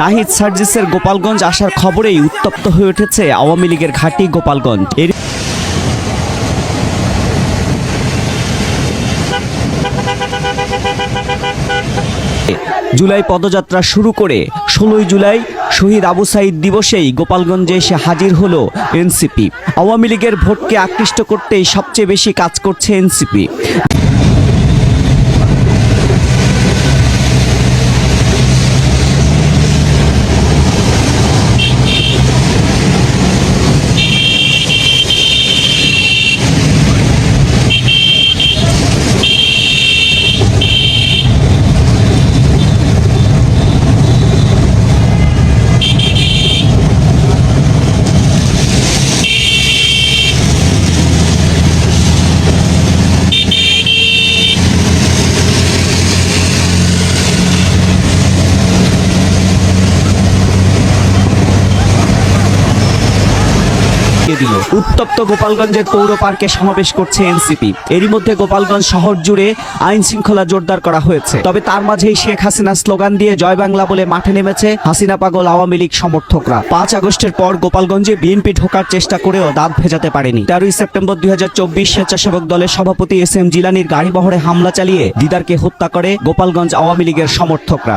নাহিদ সার্জিসের গোপালগঞ্জ আসার খবরেই উত্তপ্ত হয়ে উঠেছে আওয়ামী লীগের ঘাঁটি গোপালগঞ্জ। এর জুলাই পদযাত্রা শুরু করে ষোলোই জুলাই শহীদ আবু সাইদ দিবসেই গোপালগঞ্জে এসে হাজির হলো এনসিপি। আওয়ামী লীগের ভোটকে আকৃষ্ট করতেই সবচেয়ে বেশি কাজ করছে এনসিপি। দিয়ে দিল। উত্তপ্ত গোপালগঞ্জের পৌর পার্কে সমাবেশ করছে এনসিপি। এরই মধ্যে গোপালগঞ্জ শহর জুড়ে আইন শৃঙ্খলা জোরদার করা হয়েছে। তবে তার মাঝেই শেখ হাসিনা স্লোগান দিয়ে জয় বাংলা বলে মাঠে নেমেছে হাসিনা পাগল আওয়ামী লীগ সমর্থকরা। পাঁচ আগস্টের পর গোপালগঞ্জে বিএনপি ঢোকার চেষ্টা করেও দাঁত ভেজাতে পারেনি। তেরোই সেপ্টেম্বর দুই হাজার চব্বিশ স্বেচ্ছাসেবক দলের সভাপতি এস এম জিলানির গাড়িবহরে হামলা চালিয়ে দিদারকে হত্যা করে গোপালগঞ্জ আওয়ামী লীগের সমর্থকরা।